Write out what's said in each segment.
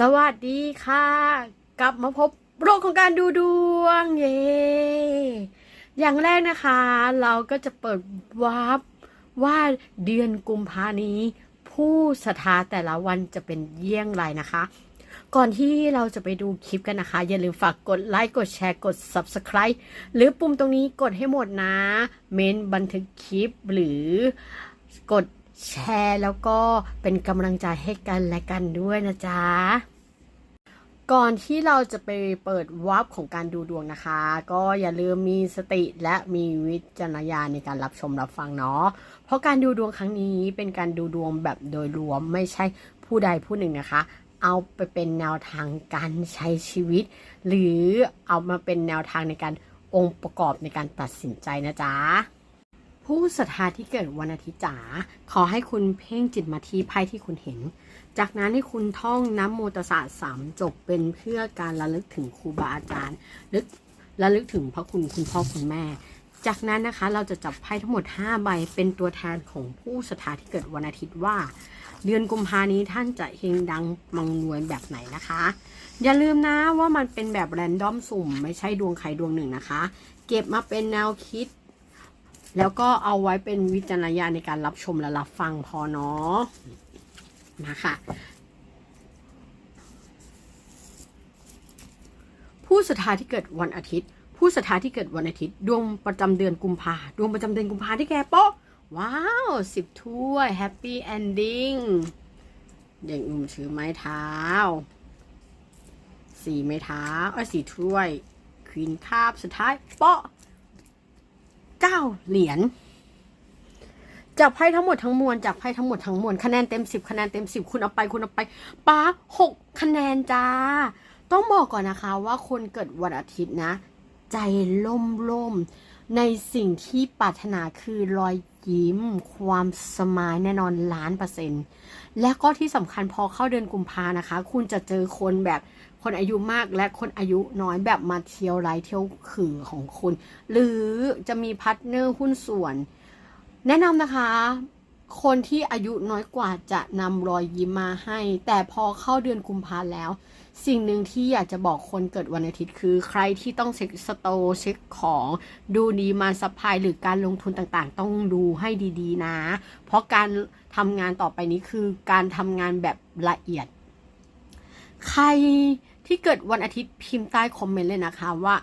สวัสดีค่ะ กลับมาพบโลกของการดูดวง เย้อย่างแรกนะคะ เราก็จะเปิดวาร์ปว่าเดือนกุมภานี้ ผู้ศรัทธาแต่ละวันจะเป็นเยี่ยงไรนะคะ ก่อนที่เราจะไปดูคลิปกันนะคะ อย่าลืมฝากกดไลค์กดแชร์กด Subscribe หรือปุ่มตรงนี้กดให้หมดนะ เมนบันทึกคลิปหรือกด แชร์แล้วก็เป็นกำลังใจให้กันและกันด้วยนะจ๊ะ ก่อนที่เราจะไปเปิดวับของการดูดวงนะคะ ก็อย่าลืมมีสติและมีวิจารณญาณในการรับชมรับฟังเนาะ เพราะการดูดวงครั้งนี้เป็นการดูดวงแบบโดยรวมไม่ใช่ผู้ใดผู้หนึ่งนะคะเอาไปเป็นแนวทางการใช้ชีวิต หรือเอามาเป็นแนวทางในการองค์ประกอบในการตัดสินใจนะจ๊ะ ผู้ศรัทธาที่เกิดวันอาทิตย์จ๋าขอให้คุณเพ่งจิตมาที่ไพ่ที่คุณเห็น จากนั้นให้คุณท่องน้ำโมตสสะสามจบเป็นเพื่อการระลึกถึงครูบาอาจารย์ลึกระลึกถึงพระคุณคุณพ่อคุณแม่ จากนั้นนะคะเราจะจับไพ่ทั้งหมด 5 ใบเป็นตัวแทนของผู้ศรัทธาที่เกิดวันอาทิตย์ว่า เดือนกุมภานี้ท่านจะเฮงดังมังรวยแบบไหนนะคะ อย่าลืมนะว่ามันเป็นแบบแรนดอมสุ่ม ไม่ใช่ดวงใครดวงหนึ่งนะคะ เก็บมาเป็นแนวคิด แล้วก็เอาไว้เป็นวิจารณญาณในการรับชมและรับฟังพอเนาะนะคะผู้ศรัทธาที่เกิดวันอาทิตย์ ผู้ศรัทธาที่เกิดวันอาทิตย์ ดวงประจำเดือนกุมภาดวงประจำเดือนกุมภาที่แกโป๊ะว้าวสิบถ้วยแฮปปี้เอนดิ้งเด็กหนุ่มถือไม้เท้าสี่ไม้เท้าเอ้สี่ถ้วยควีนคาบสุดท้ายโป๊ะ เก้าเหรียญจากไพ่ทั้งหมดทั้งมวลจากไพ่ทั้งหมดทั้งมวลคะแนนเต็มสิบคะแนนเต็มสิบคุณเอาไปคุณเอาไปป้าหกคะแนนจ้า ต้องบอกก่อนนะคะว่าคนเกิดวันอาทิตย์นะ ใจล่มล่มในสิ่งที่ปรารถนาคือรอยยิ้ม ความสมายแน่นอนล้านเปอร์เซ็นต์และก็ที่สำคัญพอเข้าเดือนกุมภานะคะ คุณจะเจอคนแบบ คนอายุมากและคนอายุน้อยแบบมาเที่ยวไลฟ์เที่ยวขือของคุณ หรือจะมีพาร์ทเนอร์หุ้นส่วน แนะนำนะคะ คนที่อายุน้อยกว่าจะนำรอยยิ้มมาให้ แต่พอเข้าเดือนกุมภาแล้ว สิ่งหนึ่งที่อยากจะบอกคนเกิดวันอาทิตย์คือ ใครที่ต้องเช็คสโตเช็คของดูดีมาซัพพายหรือการลงทุนต่างๆ ต้องดูให้ดีๆ นะ เพราะการทำงานต่อไปนี้คือการทำงานแบบละเอียดใคร ที่เกิดวันอาทิตย์พิมพ์ใต้คอมเมนต์เลยนะคะว่า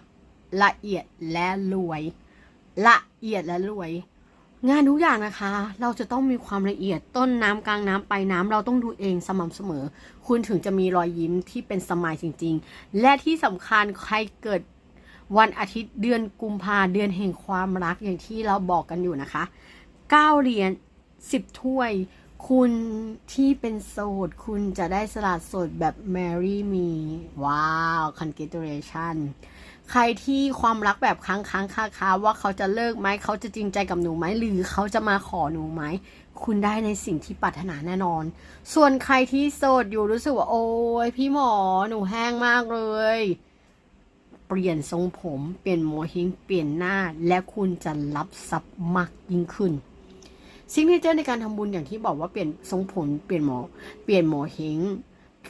ละเอียดและรวย ละเอียดและรวย งานทุกอย่างนะคะ เราจะต้องมีความละเอียดต้นน้ำกลางน้ำปลายน้ำเราต้องดูเองสม่ำเสมอ คุณถึงจะมีรอยยิ้มที่เป็นสมายจริง ๆ และที่สำคัญใครเกิดวันอาทิตย์เดือนกุมภาเดือนแห่งความรักอย่างที่เราบอกกันอยู่นะคะเก้าเหรียญสิบถ้วย คุณที่เป็นโสด คุณจะได้สละโสดแบบ marry me ว้าว congratulation ใครที่ความรักแบบค้างค้างคาคาว่าเขาจะเลิกไหม เขาจะจริงใจกับหนูไหม หรือเขาจะมาขอหนูไหม คุณได้ในสิ่งที่ปรารถนาแน่นอน ส่วนใครที่โสดอยู่รู้สึกว่า โอ้ยพี่หมอหนูแห้งมากเลยเปลี่ยนทรงผม เปลี่ยนโมเฮงเปลี่ยนหน้า และคุณจะรับทรัพย์มากยิ่งขึ้น ซิงเกิลเจอร์ในการทำบุญอย่างที่บอกว่าเปลี่ยนทรงผมเปลี่ยนหมอ เปลี่ยนหมอเฮง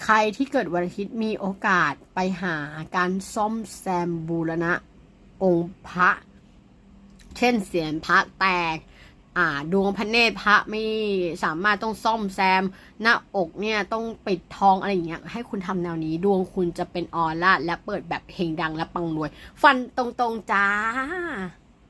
ใครที่เกิดวันอาทิตย์มีโอกาสไปหาการซ่อมแซมบูรณะ องค์พระ เช่นเสียนพระแตกอ่าดวงพระเนตรพระไม่สามารถต้องซ่อมแซม หน้าอกเนี่ยต้องปิดทองอะไรอย่างเงี้ยให้คุณทำแนวนี้ดวงคุณจะเป็นออร่าและเปิดแบบเฮงดังและปังรวย ฟันตรงๆจ้า